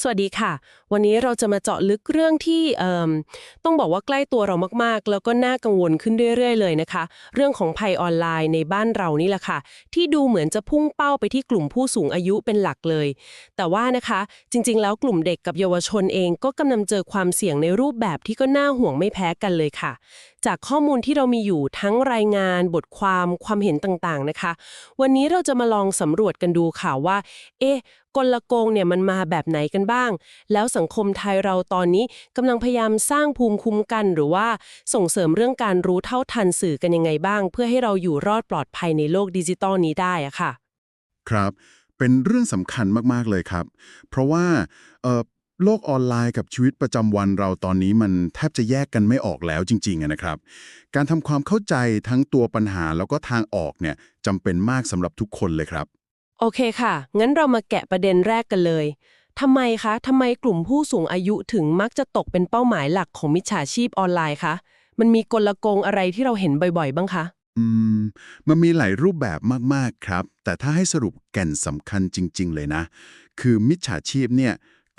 สวัสดีค่ะ วันนี้เราจะมาเจาะลึกเรื่องที่ต้องบอกว่าใกล้ตัวเรามากๆ แล้วก็น่ากังวลขึ้นเรื่อยๆ เลยนะคะ เรื่องของภัยออนไลน์ในบ้านเรานี่แหละค่ะ ที่ดูเหมือนจะพุ่งเป้าไปที่กลุ่มผู้สูงอายุเป็นหลักเลย แต่ว่านะคะ จริง ๆ แล้วกลุ่มเด็กกับเยาวชนเองก็กำลังเจอความเสี่ยงในรูปแบบที่ก็น่าห่วงไม่แพ้กันเลยค่ะ จากข้อมูลที่เรามีอยู่ทั้งรายงานบทความความเห็นต่างๆนะคะ วันนี้เราจะมาลองสำรวจกันดูค่ะว่า เอ๊ะกลโกงเนี่ยมันมาแบบไหนกันบ้าง แล้วสังคมไทยเราตอนนี้กำลังพยายามสร้างภูมิคุ้มกัน หรือว่าส่งเสริมเรื่องการรู้เท่าทันสื่อกันยังไงบ้าง เพื่อให้เราอยู่รอดปลอดภัยในโลกดิจิตอลนี้ได้อะค่ะ ครับ เป็นเรื่องสำคัญมากๆเลยครับ เพราะว่าเออ โลกออนไลน์กับชีวิตประจำวันเราตอนนี้มันแทบจะแยกกันไม่ออกแล้วจริงๆอะนะครับ การทำความเข้าใจทั้งตัวปัญหาแล้วก็ทางออกเนี่ยจำเป็นมากสำหรับทุกคนเลยครับ โอเคค่ะ งั้นเรามาแกะประเด็นแรกกันเลยทำไมคะทำไมกลุ่มผู้สูงอายุถึงมักจะตกเป็นเป้าหมายหลักของมิจฉาชีพออนไลน์คะมันมีกลโกงอะไรที่เราเห็นบ่อยๆ บ้างคะอืมมันมีหลายรูปแบบมากๆครับ แต่ถ้าให้สรุปแก่นสำคัญจริง ๆ เลยนะ คือมิจฉาชีพเนี่ย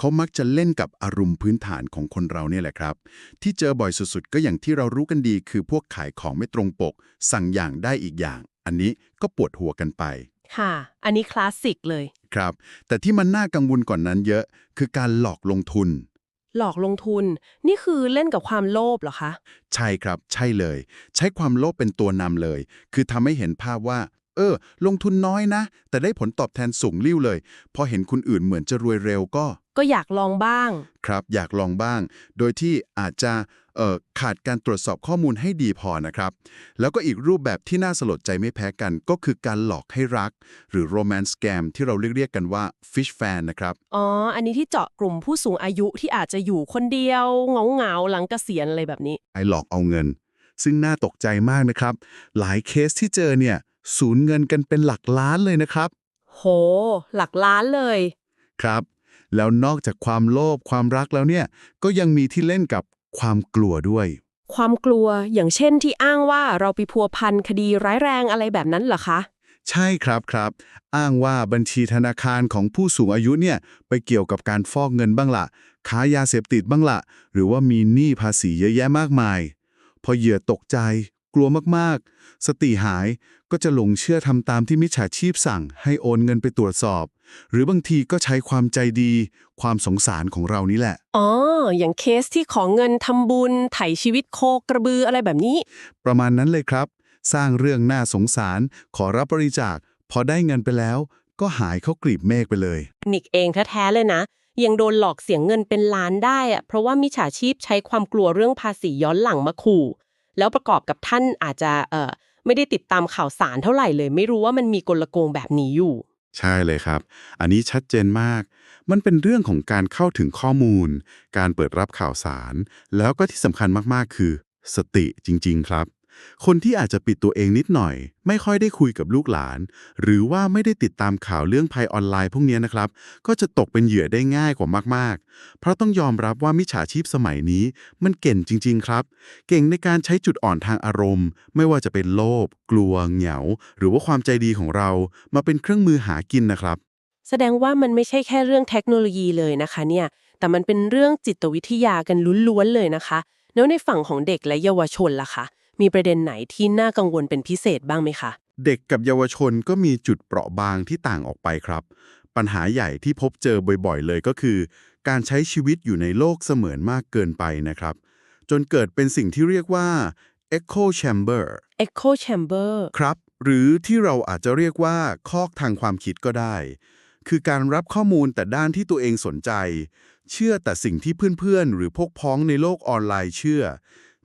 เขามักจะเล่นกับอารมณ์พื้นฐานของคนเราเนี่ยแหละครับ ที่เจอบ่อยสุดๆ ก็อย่างที่เรารู้กันดี คือพวกขายของไม่ตรงปก สั่งอย่างได้อีกอย่าง อันนี้ก็ปวดหัวกันไป ค่ะ อันนี้คลาสสิกเลย ครับ แต่ที่มันน่ากังวลก่อนนั้นเยอะ คือการหลอกลงทุน หลอกลงทุน นี่คือเล่นกับความโลภเหรอคะ ใช่ครับ ใช่เลย ใช้ความโลภเป็นตัวนำเลย คือทำให้เห็นภาพว่า เออ ลงทุนน้อยนะ แต่ได้ผลตอบแทนสูงลิ่วเลย พอเห็นคนอื่นเหมือนจะรวยเร็วก็ ก็อยากลองบ้าง ครับอยากลองบ้าง โดยที่อาจจะเอ่อขาดการตรวจสอบข้อมูลให้ดีพอนะครับ แล้วก็อีกรูปแบบที่น่าสลดใจไม่แพ้กัน ก็คือการหลอกให้รัก หรือ romance scam ที่เราเรียกๆกันว่า fish fan นะครับ อ๋อ อันนี้ที่เจาะกลุ่มผู้สูงอายุที่อาจจะอยู่คนเดียวเหงาๆหลังเกษียณอะไรแบบนี้ ไอหลอกเอาเงิน ซึ่งน่าตกใจมากนะครับ หลายเคสที่เจอเนี่ย สูญเงินกันเป็นหลักล้านเลยนะครับ โห หลักล้านเลย ครับ แล้วนอกจากความโลภความรักแล้วเนี่ย ก็ยังมีที่เล่นกับความกลัวด้วย ความกลัวอย่างเช่นที่อ้างว่าเราไปพัวพันคดีร้ายแรงอะไรแบบนั้นเหรอคะ ใช่ครับครับ อ้างว่าบัญชีธนาคารของผู้สูงอายุเนี่ยไปเกี่ยวกับการฟอกเงินบ้างละค้ายาเสพติดบ้างละหรือว่ามีหนี้ภาษีเยอะแยะมากมาย พอเหยื่อตกใจ กลัวมากๆ สติหายก็จะหลงเชื่อทำตามที่มิจฉาชีพสั่ง ให้โอนเงินไปตรวจสอบ หรือบางทีก็ใช้ความใจดี ความสงสารของเรานี่แหละ อ๋อ อย่างเคสที่ขอเงินทำบุญ ไถ่ชีวิตโคกระบืออะไรแบบนี้ ประมาณนั้นเลยครับ สร้างเรื่องน่าสงสาร ขอรับบริจาค พอได้เงินไปแล้ว ก็หายเข้ากลีบเมฆไปเลย นิกเองแท้ๆเลยนะ ยังโดนหลอกเสียเงินเป็นล้านได้อะเพราะว่ามิจฉาชีพใช้ความกลัวเรื่องภาษีย้อนหลังมาขู่ แล้วประกอบกับท่านอาจจะเอ่อไม่ได้ติดตามข่าวสารเท่าไหร่เลย ไม่รู้ว่ามันมีกลโกงแบบนี้อยู่ ใช่เลยครับ อันนี้ชัดเจนมาก มันเป็นเรื่องของการเข้าถึงข้อมูล การเปิดรับข่าวสาร แล้วก็ที่สำคัญมากๆ คือ สติจริง ๆ ครับ คนที่อาจจะปิดตัวเองนิดหน่อย ไม่ค่อยได้คุยกับลูกหลาน หรือว่าไม่ได้ติดตามข่าวเรื่องภัยออนไลน์พวกนี้นะครับ ก็จะตกเป็นเหยื่อได้ง่ายกว่ามากๆ เพราะต้องยอมรับว่ามิจฉาชีพสมัยนี้ มันเก่งจริง ๆ ครับ เก่งในการใช้จุดอ่อนทางอารมณ์ ไม่ว่าจะเป็นโลภกลัวเหงาหรือว่าความใจดีของเรา มาเป็นเครื่องมือหากินนะครับ แสดงว่ามันไม่ใช่แค่เรื่องเทคโนโลยีเลยนะคะเนี่ยแต่มันเป็นเรื่องจิตวิทยากันล้วนๆเลยนะคะ แล้วในฝั่งของเด็กและเยาวชนล่ะคะ มีประเด็นไหนที่น่ากังวลเป็นพิเศษบ้างไหมคะ เด็กกับเยาวชนก็มีจุดเปราะบางที่ต่างออกไปครับ ปัญหาใหญ่ที่พบเจอบ่อยๆ เลยก็คือ การใช้ชีวิตอยู่ในโลกเสมือนมากเกินไปนะครับ จนเกิดเป็นสิ่งที่เรียกว่า echo chamber Echo Chamber ครับ หรือที่เราอาจจะเรียกว่า คอกทางความคิดก็ได้ คือการรับข้อมูลแต่ด้านที่ตัวเองสนใจ เชื่อแต่สิ่งที่เพื่อนๆ หรือพวกพ้องในโลกออนไลน์เชื่อ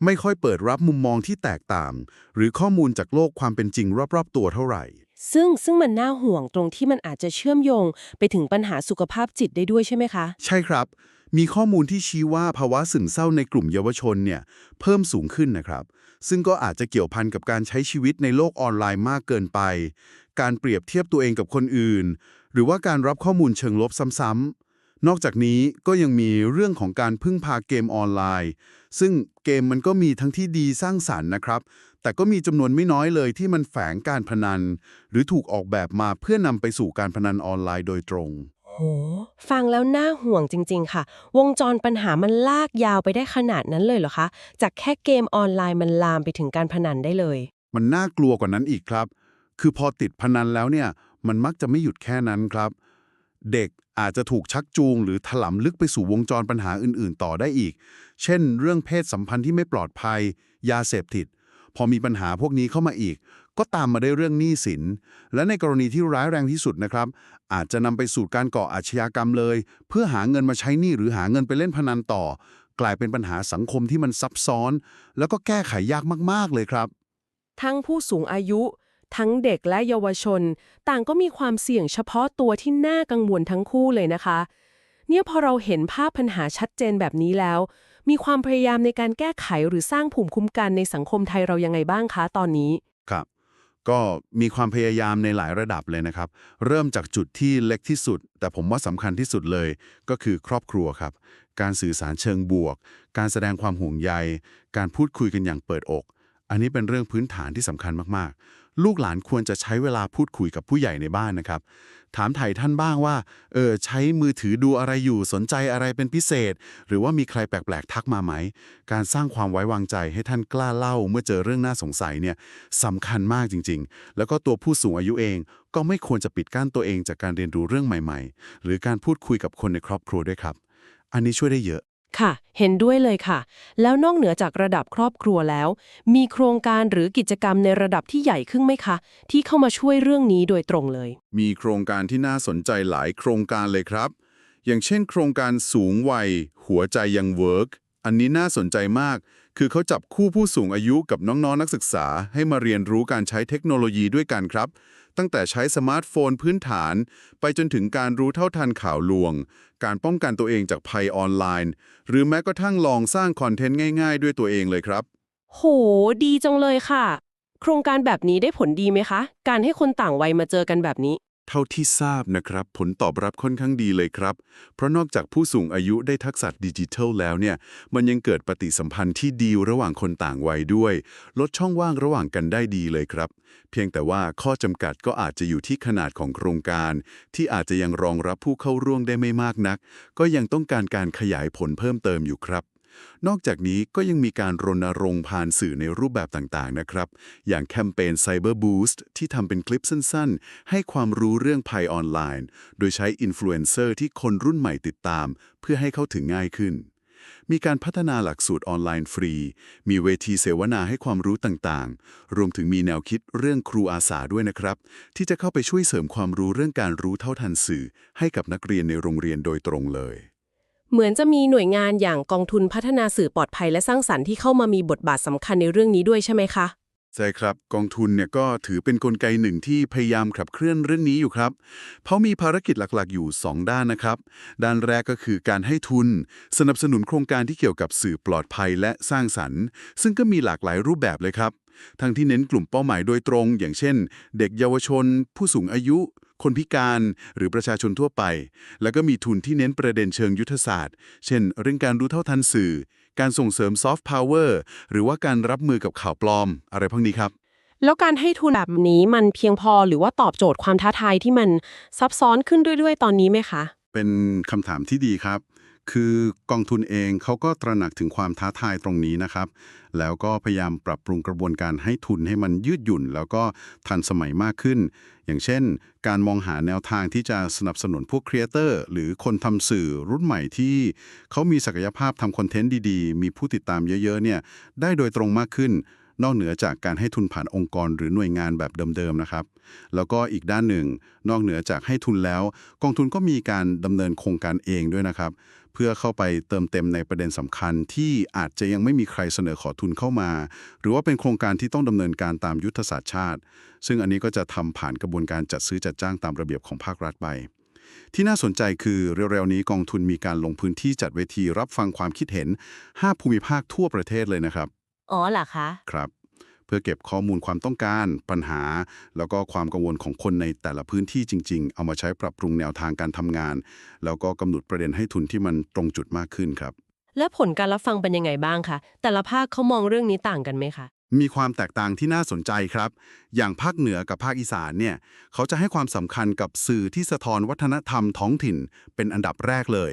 ไม่ค่อยเปิดรับมุมมองที่แตกต่าง หรือข้อมูลจากโลกความเป็นจริงรอบๆ ตัวเท่าไหร่ ซึ่งซึ่งมันน่าห่วงตรงที่มันอาจจะเชื่อมโยงไปถึงปัญหาสุขภาพจิตได้ด้วยใช่ไหมคะ ใช่ครับ มีข้อมูลที่ชี้ว่าภาวะซึมเศร้าในกลุ่มเยาวชนเนี่ยเพิ่มสูงขึ้นนะครับ ซึ่งก็อาจจะเกี่ยวพันกับการใช้ชีวิตในโลกออนไลน์มากเกินไป การเปรียบเทียบตัวเองกับคนอื่น หรือว่าการรับข้อมูลเชิงลบซ้ำๆนอกจากนี้ก็ยังมีเรื่องของการพึ่งพาเกมออนไลน์ ซึ่งเกมมันก็มีทั้งที่ดีสร้างสรรค์นะครับ แต่ก็มีจำนวนไม่น้อยเลยที่มันแฝงการพนัน หรือถูกออกแบบมาเพื่อนำไปสู่การพนันออนไลน์โดยตรงอ๋อโหฟังแล้วน่าห่วงจริง ๆ ค่ะ วงจรปัญหามันลากยาวไปได้ขนาดนั้นเลยเหรอคะ จากแค่เกมออนไลน์มันลามไปถึงการพนันได้เลย มันน่ากลัวกว่านั้นอีกครับ คือพอติดพนันแล้วเนี่ย มันมักจะไม่หยุดแค่นั้นครับ เด็กอาจจะถูกชักจูงหรือถลำลึกไปสู่วงจรปัญหาอื่น ๆ ต่อได้อีก เช่น เรื่องเพศสัมพันธ์ที่ไม่ปลอดภัย ยาเสพติด พอมีปัญหาพวกนี้เข้ามาอีก ก็ตามมาได้เรื่องหนี้สิน และในกรณีที่ร้ายแรงที่สุดนะครับ อาจจะนำไปสู่การก่ออาชญากรรมเลย เพื่อหาเงินมาใช้หนี้หรือหาเงินไปเล่นพนันต่อ กลายเป็นปัญหาสังคมที่มันซับซ้อน แล้วก็แก้ไขยากมาก ๆ เลยครับ ทั้งผู้สูงอายุ ทั้งเด็กและเยาวชน ต่างก็มีความเสี่ยงเฉพาะตัวที่น่ากังวลทั้งคู่เลยนะคะ เนี่ยพอเราเห็นภาพปัญหาชัดเจนแบบนี้แล้ว มีความพยายามในการแก้ไขหรือสร้างภูมิคุ้มกันในสังคมไทยเรายังไงบ้างคะตอนนี้ ครับ ก็มีความพยายามในหลายระดับเลยนะครับ เริ่มจากจุดที่เล็กที่สุด แต่ผมว่าสำคัญที่สุดเลย ก็คือครอบครัวครับ การสื่อสารเชิงบวก การแสดงความห่วงใย การพูดคุยกันอย่างเปิดอก อันนี้เป็นเรื่องพื้นฐานที่สำคัญมากๆ ลูกหลานควรจะใช้เวลาพูดคุยกับผู้ใหญ่ในบ้านนะครับ ถามไถ่ท่านบ้างว่า เออใช้มือถือดูอะไรอยู่สนใจอะไรเป็นพิเศษ หรือว่ามีใครแปลกๆทักมาไหม การสร้างความไว้วางใจให้ท่านกล้าเล่าเมื่อเจอเรื่องน่าสงสัยเนี่ยสำคัญมากจริง ๆ แล้วก็ตัวผู้สูงอายุเอง ก็ไม่ควรจะปิดกั้นตัวเองจากการเรียนรู้เรื่องใหม่ ๆ หรือการพูดคุยกับคนในครอบครัวด้วยครับ อันนี้ช่วยได้เยอะ ค่ะ เห็นด้วยเลยค่ะ แล้วนอกเหนือจากระดับครอบครัวแล้ว มีโครงการหรือกิจกรรมในระดับที่ใหญ่ขึ้นไหมคะ ที่เข้ามาช่วยเรื่องนี้โดยตรงเลย มีโครงการที่น่าสนใจหลายโครงการเลยครับ อย่างเช่น โครงการสูงวัย หัวใจยังเวิร์กอันนี้น่าสนใจมาก คือเขาจับคู่ผู้สูงอายุกับน้องๆนนักศึกษา ให้มาเรียนรู้การใช้เทคโนโลยีด้วยกันครับ ตั้งแต่ใช้สมาร์ทโฟนพื้นฐาน ไปจนถึงการรู้เท่าทันข่าวลวง การป้องกันตัวเองจากภัยออนไลน์ หรือแม้กระทั่งลองสร้างคอนเทนต์ง่าย ๆ ด้วยตัวเองเลยครับ โห ดีจังเลยค่ะ โครงการแบบนี้ได้ผลดีไหมคะ การให้คนต่างวัยมาเจอกันแบบนี้ เท่าที่ทราบนะครับ ผลตอบรับค่อนข้างดีเลยครับ เพราะนอกจากผู้สูงอายุได้ทักษะดิจิทัลแล้วเนี่ย มันยังเกิดปฏิสัมพันธ์ที่ดีระหว่างคนต่างวัยด้วย ลดช่องว่างระหว่างกันได้ดีเลยครับ เพียงแต่ว่าข้อจำกัดก็อาจจะอยู่ที่ขนาดของโครงการ ที่อาจจะยังรองรับผู้เข้าร่วมได้ไม่มากนัก ก็ยังต้องการการขยายผลเพิ่มเติมอยู่ครับ นอกจากนี้ก็ยังมีการรณรงค์ผ่านสื่อในรูปแบบต่างๆนะครับ อย่างแคมเปญ Cyber Boost ที่ทำเป็นคลิปสั้นๆ ให้ความรู้เรื่องภัยออนไลน์ โดยใช้อินฟลูเอนเซอร์ที่คนรุ่นใหม่ติดตาม เพื่อให้เข้าถึงง่ายขึ้น มีการพัฒนาหลักสูตรออนไลน์ฟรี มีเวทีเสวนาให้ความรู้ต่างๆ รวมถึงมีแนวคิดเรื่องครูอาสาด้วยนะครับ ที่จะเข้าไปช่วยเสริมความรู้เรื่องการรู้เท่าทันสื่อ ให้กับนักเรียนในโรงเรียนโดยตรงเลย เหมือนจะมีหน่วยงานอย่างกองทุนพัฒนาสื่อปลอดภัยและสร้างสรรค์ที่เข้ามามีบทบาทสำคัญในเรื่องนี้ด้วยใช่ไหมคะ ใช่ครับกองทุนเนี่ยก็ถือเป็นนกลไกหนึ่งที่พยายามขับเคลื่อนเรื่องนี้อยู่ครับ เพราะมีภารกิจหลักๆ อยู่ 2 ด้านนะครับ ด้านแรกก็คือการให้ทุน สนับสนุนโครงการที่เกี่ยวกับสื่อปลอดภัยและสร้างสรรค์ ซึ่งก็มีหลากหลายรูปแบบเลยครับ ทั้งที่เน้นกลุ่มเป้าหมายโดยตรง อย่างเช่น เด็กเยาวชน ผู้สูงอายุ คนพิการหรือประชาชนทั่วไป แล้วก็มีทุนที่เน้นประเด็นเชิงยุทธศาสตร์ เช่น เรื่องการรู้เท่าทันสื่อ การส่งเสริมซอฟต์พาวเวอร์หรือว่าการรับมือกับข่าวปลอม อะไรพวกนี้ครับ แล้วการให้ทุนแบบนี้มันเพียงพอหรือว่าตอบโจทย์ความท้าทายที่มันซับซ้อนขึ้นเรื่อยๆ ตอนนี้ไหมคะ เป็นคำถามที่ดีครับ คือกองทุนเองเขาก็ตระหนักถึงความท้าทายตรงนี้นะครับ แล้วก็พยายามปรับปรุงกระบวนการให้ทุนให้มันยืดหยุ่น แล้วก็ทันสมัยมากขึ้น อย่างเช่น การมองหาแนวทางที่จะสนับสนุนพวกครีเอเตอร์หรือคนทำสื่อรุ่นใหม่ที่เขามีศักยภาพทำคอนเทนต์ดีๆ มีผู้ติดตามเยอะๆเนี่ยได้โดยตรงมากขึ้น นอกเหนือจากการให้ทุนผ่านองค์กรหรือหน่วยงานแบบเดิมๆนะครับ แล้วก็อีกด้านหนึ่ง นอกเหนือจากให้ทุนแล้ว กองทุนก็มีการดำเนินโครงการเองด้วยนะครับ เพื่อเข้าไปเติมเต็มในประเด็นสำคัญที่อาจจะยังไม่มีใครเสนอขอทุนเข้ามา หรือว่าเป็นโครงการที่ต้องดำเนินการตามยุทธศาสตร์ชาติ ซึ่งอันนี้ก็จะทำผ่านกระบวนการจัดซื้อจัดจ้างตามระเบียบของภาครัฐไปที่น่าสนใจคือเร็วๆนี้กองทุนมีการลงพื้นที่จัดเวทีรับฟังความคิดเห็น 5 ภูมิภาคทั่วประเทศเลยนะครับ อ๋อเหรอคะ ครับ เพื่อเก็บข้อมูลความต้องการ ปัญหา แล้วก็ความกังวลของคนในแต่ละพื้นที่จริง ๆ เอามาใช้ปรับปรุงแนวทางการทำงาน แล้วก็กำหนดประเด็นให้ทุนที่มันตรงจุดมากขึ้นครับ และผลการรับฟังเป็นยังไงบ้างคะแต่ละภาคเขามองเรื่องนี้ต่างกันไหมคะมีความแตกต่างที่น่าสนใจครับ อย่างภาคเหนือกับภาคอีสานเนี่ย เขาจะให้ความสำคัญกับสื่อที่สะท้อนวัฒนธรรมท้องถิ่นเป็นอันดับแรกเลย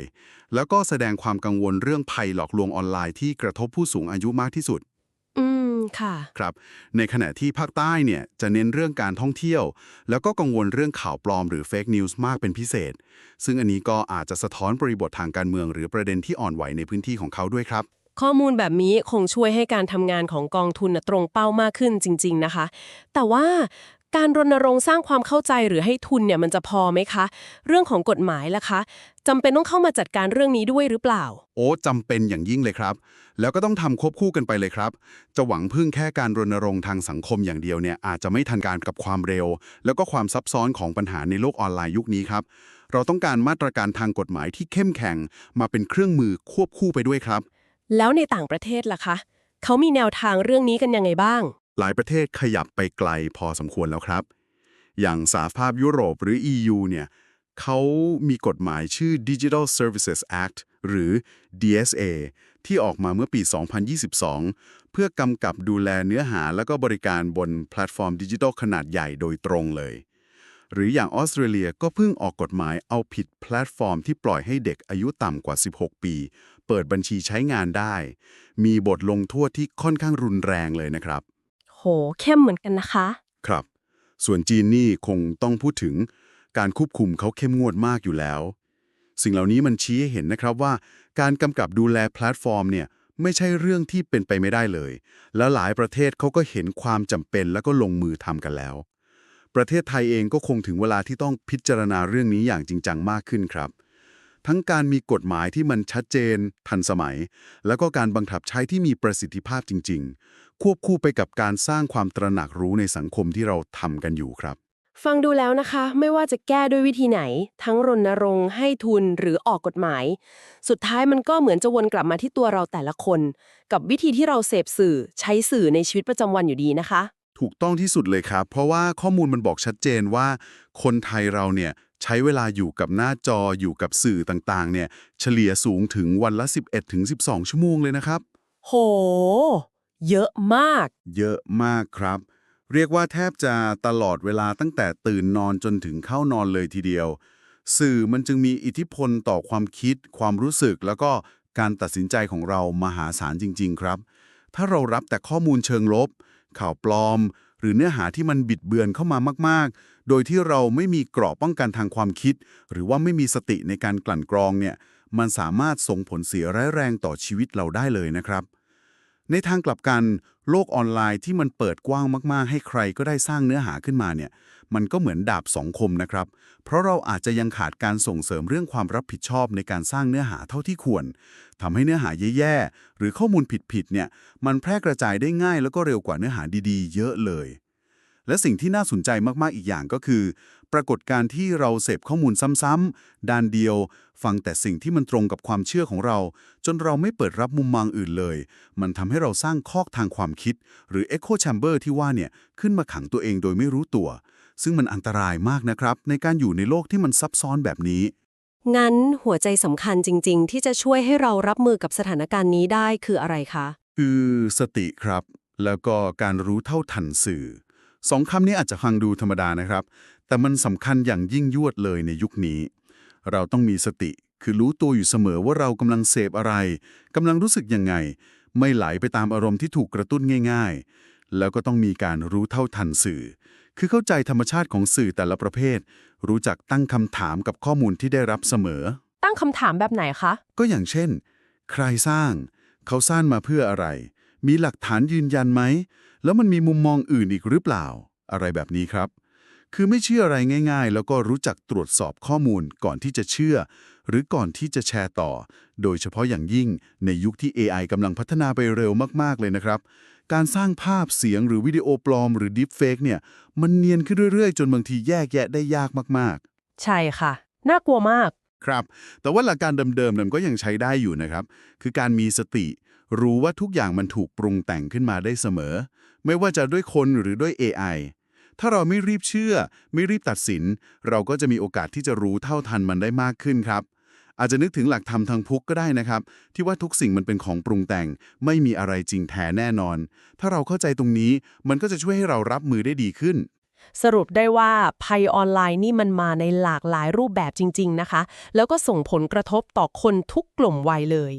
แล้วก็แสดงความกังวลเรื่องภัยหลอกลวงออนไลน์ที่กระทบผู้สูงอายุมากที่สุดอืม ค่ะ ครับในขณะที่ภาคใต้เนี่ยจะเน้นเรื่องการท่องเที่ยว แล้วก็กังวลเรื่องข่าวปลอมหรือเฟกนิวส์มากเป็นพิเศษ ซึ่งอันนี้ก็อาจจะสะท้อนบริบททางการเมือง หรือประเด็นที่อ่อนไหวในพื้นที่ของเขาด้วยครับข้อมูลแบบนี้คงช่วยให้การทำงานของกองทุนน่ะตรงเป้ามากขึ้นจริง ๆ นะคะ แต่ว่า การรณรงค์สร้างความเข้าใจหรือให้ทุนเนี่ยมันจะพอไหมคะ เรื่องของกฎหมายล่ะคะจำเป็นต้องเข้ามาจัดการเรื่องนี้ด้วยหรือเปล่า โอ้จำเป็นอย่างยิ่งเลยครับ แล้วก็ต้องทำควบคู่กันไปเลยครับ จะหวังพึ่งแค่การรณรงค์ทางสังคมอย่างเดียวเนี่ยอาจจะไม่ทันการกับความเร็ว แล้วก็ความซับซ้อนของปัญหาในโลกออนไลน์ยุคนี้ครับเราต้องการมาตรการทางกฎหมายที่เข้มแข็งมาเป็นเครื่องมือควบคู่ไปด้วยครับ แล้วในต่างประเทศล่ะคะเขามีแนวทางเรื่องนี้กันยังไงบ้าง หลายประเทศขยับไปไกลพอสมควรแล้วครับ อย่างสหภาพยุโรปหรือ EU เนี่ยเขามีกฎหมายชื่อ Digital Services Act หรือ DSA ที่ออกมาเมื่อปี 2022 เพื่อกำกับดูแลเนื้อหาและก็บริการบนแพลตฟอร์มดิจิทัลขนาดใหญ่โดยตรงเลย หรืออย่างออสเตรเลียก็เพิ่งออกกฎหมายเอาผิดแพลตฟอร์มที่ปล่อยให้เด็กอายุต่ำกว่า 16 ปี เปิดบัญชีใช้งานได้ มีบทลงโทษที่ค่อนข้างรุนแรงเลยนะครับ หเข้มเหมือนกันนะคะ ครับ ส่วนจีนนี่คงต้องพูดถึงการควบคุมเขาเข้มงวดมากอยู่แล้ว สิ่งเหล่านี้มันชี้ให้เห็นนะครับว่า การกำกับดูแลแพลตฟอร์มเนี่ยไม่ใช่เรื่องที่เป็นไปไม่ได้เลย แล้วหลายประเทศเขาก็เห็นความจำเป็นแล้วก็ลงมือทำกันแล้ว ประเทศไทยเองก็คงถึงเวลาที่ต้องพิจารณาเรื่องนี้อย่างจริงจังมากขึ้นครับ ทั้งการมีกฎหมายที่มันชัดเจน ทันสมัย แล้วก็การบังคับใช้ที่มีประสิทธิภาพจริงๆ ควบคู่ไปกับการสร้างความตระหนักรู้ในสังคมที่เราทำกันอยู่ครับ ฟังดูแล้วนะคะ ไม่ว่าจะแก้ด้วยวิธีไหน ทั้งรณรงค์ให้ทุนหรือออกกฎหมาย สุดท้ายมันก็เหมือนจะวนกลับมาที่ตัวเราแต่ละคน กับวิธีที่เราเสพสื่อใช้สื่อในชีวิตประจำวันอยู่ดีนะคะ ถูกต้องที่สุดเลยครับ เพราะว่าข้อมูลมันบอกชัดเจนว่า คนไทยเราเนี่ยใช้เวลาอยู่กับหน้าจออยู่กับสื่อต่างๆ เนี่ย เฉลี่ยสูงถึงวันละ 11-12 ชั่วโมงเลยนะครับ โห เยอะมาก เยอะมากครับ เรียกว่าแทบจะตลอดเวลาตั้งแต่ตื่นนอนจนถึงเข้านอนเลยทีเดียว สื่อมันจึงมีอิทธิพลต่อความคิด ความรู้สึก แล้วก็การตัดสินใจของเรามหาศาลจริง ๆ ครับ ถ้าเรารับแต่ข้อมูลเชิงลบ ข่าวปลอม หรือเนื้อหาที่มันบิดเบือนเข้ามามาก ๆ โดยที่เราไม่มีเกราะป้องกันทางความคิด หรือว่าไม่มีสติในการกลั่นกรองเนี่ย มันสามารถส่งผลเสียร้ายแรงต่อชีวิตเราได้เลยนะครับ ในทางกลับกันโลกออนไลน์ที่มันเปิดกว้างมากๆ ให้ใครก็ได้สร้างเนื้อหาขึ้นมาเนี่ย มันก็เหมือนดาบสองคมนะครับ เพราะเราอาจจะยังขาดการส่งเสริมเรื่องความรับผิดชอบในการสร้างเนื้อหาเท่าที่ควรทำให้เนื้อหาแย่ๆหรือข้อมูลผิดๆเนี่ยมันแพร่กระจายได้ง่ายแล้วก็เร็วกว่าเนื้อหาดีๆ เยอะเลย และสิ่งที่น่าสนใจมากๆอีกอย่างก็คือ ปรากฏการณ์ที่เราเสพข้อมูลซ้ำๆด้านเดียว ฟังแต่สิ่งที่มันตรงกับความเชื่อของเรา จนเราไม่เปิดรับมุมมองอื่นเลย มันทำให้เราสร้างคอกทางความคิด หรือ Echo Chamber ที่ว่าเนี่ยขึ้นมาขังตัวเองโดยไม่รู้ตัว ซึ่งมันอันตรายมากนะครับ ในการอยู่ในโลกที่มันซับซ้อนแบบนี้ งั้นหัวใจสำคัญจริง ๆ ที่จะช่วยให้เรารับมือกับสถานการณ์นี้ได้คืออะไรคะ คือสติครับ แล้วก็การรู้เท่าทันสื่อ สองคำนี้อาจจะฟังดูธรรมดานะครับ แต่มันสำคัญอย่างยิ่งยวดเลยในยุคนี้ เราต้องมีสติคือรู้ตัวอยู่เสมอว่าเรากำลังเสพอะไรกำลังรู้สึกยังไง ไม่ไหลไปตามอารมณ์ที่ถูกกระตุ้นง่าย ๆ แล้วก็ต้องมีการรู้เท่าทันสื่อ คือเข้าใจธรรมชาติของสื่อแต่ละประเภท รู้จักตั้งคำถามกับข้อมูลที่ได้รับเสมอ ตั้งคำถามแบบไหนคะ ก็อย่างเช่น ใครสร้าง เขาสร้างมาเพื่ออะไร มีหลักฐานยืนยันไหม แล้วมันมีมุมมองอื่นอีกหรือเปล่า อะไรแบบนี้ครับ คือไม่เชื่ออะไรง่าย ๆ แล้วก็รู้จักตรวจสอบข้อมูลก่อนที่จะเชื่อ หรือก่อนที่จะแชร์ต่อ โดยเฉพาะอย่างยิ่งในยุคที่ AI กำลังพัฒนาไปเร็วมากๆเลยนะครับ การสร้างภาพเสียงหรือวิดีโอปลอม หรือ Deepfake เนี่ยมันเนียนขึ้นเรื่อยๆ จนบางทีแยกแยะได้ยากมากๆ ใช่ค่ะ น่ากลัวมากครับ แต่ว่าหลักการเดิมๆนั้นก็ยังใช้ได้อยู่นะครับ คือการมีสติ รู้ว่าทุกอย่างมันถูกปรุงแต่งขึ้นมาได้เสมอ ไม่ว่าจะด้วยคนหรือด้วย AI ถ้าเราไม่รีบเชื่อ ไม่รีบตัดสิน เราก็จะมีโอกาสที่จะรู้เท่าทันมันได้มากขึ้นครับ อาจจะนึกถึงหลักธรรมทางพุกก็ได้นะครับ ที่ว่าทุกสิ่งมันเป็นของปรุงแต่ง ไม่มีอะไรจริงแท้แน่นอน ถ้าเราเข้าใจตรงนี้มันก็จะช่วยให้เรารับมือได้ดีขึ้น สรุปได้ว่าภัยออนไลน์นี่มันมาในหลากหลายรูปแบบจริง ๆ นะคะ แล้วก็ส่งผลกระทบต่อคนทุกกลุ่มวัยเลย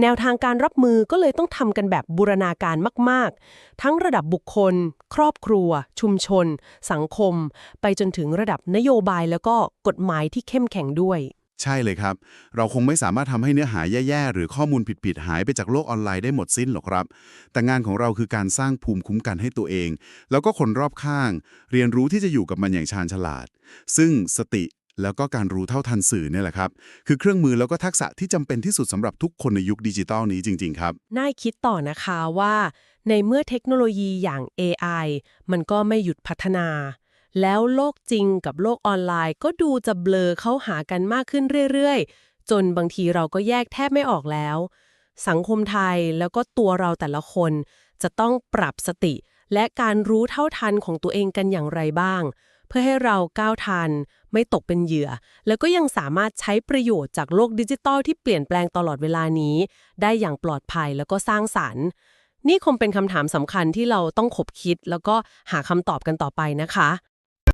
แนวทางการรับมือก็เลยต้องทำกันแบบบูรณาการมาก ๆ ทั้งระดับบุคคล ครอบครัว ชุมชน สังคม ไปจนถึงระดับนโยบายแล้วก็กฎหมายที่เข้มแข็งด้วย ใช่เลยครับ เราคงไม่สามารถทำให้เนื้อหาแย่ๆ หรือข้อมูลผิดๆ หายไปจากโลกออนไลน์ได้หมดสิ้นหรอกครับ แต่งานของเราคือการสร้างภูมิคุ้มกันให้ตัวเอง แล้วก็คนรอบข้าง เรียนรู้ที่จะอยู่กับมันอย่างชาญฉลาด ซึ่งสติแล้วก็การรู้เท่าทันสื่อเนี่ยแหละครับ คือเครื่องมือแล้วก็ทักษะที่จำเป็นที่สุดสำหรับทุกคนในยุคดิจิตอลนี้จริง ๆ ครับ น่าคิดต่อนะคะว่า ในเมื่อเทคโนโลยีอย่าง AI มันก็ไม่หยุดพัฒนา แล้วโลกจริงกับโลกออนไลน์ ก็ดูจะเบลอเข้าหากันมากขึ้นเรื่อยๆ จนบางทีเราก็แยกแทบไม่ออกแล้ว สังคมไทยแล้วก็ตัวเราแต่ละคน จะต้องปรับสติ และการรู้เท่าทันของตัวเองกันอย่างไรบ้าง เพื่อให้เราก้าวทัน ไม่ตกเป็นเหยื่อ แล้วก็ยังสามารถใช้ประโยชน์จากโลกดิจิตอลที่เปลี่ยนแปลงตลอดเวลานี้ ได้อย่างปลอดภัยแล้วก็สร้างสรรค์นี่คงเป็นคำถามสำคัญที่เราต้องขบคิด แล้วก็หาคำตอบกันต่อไปนะคะ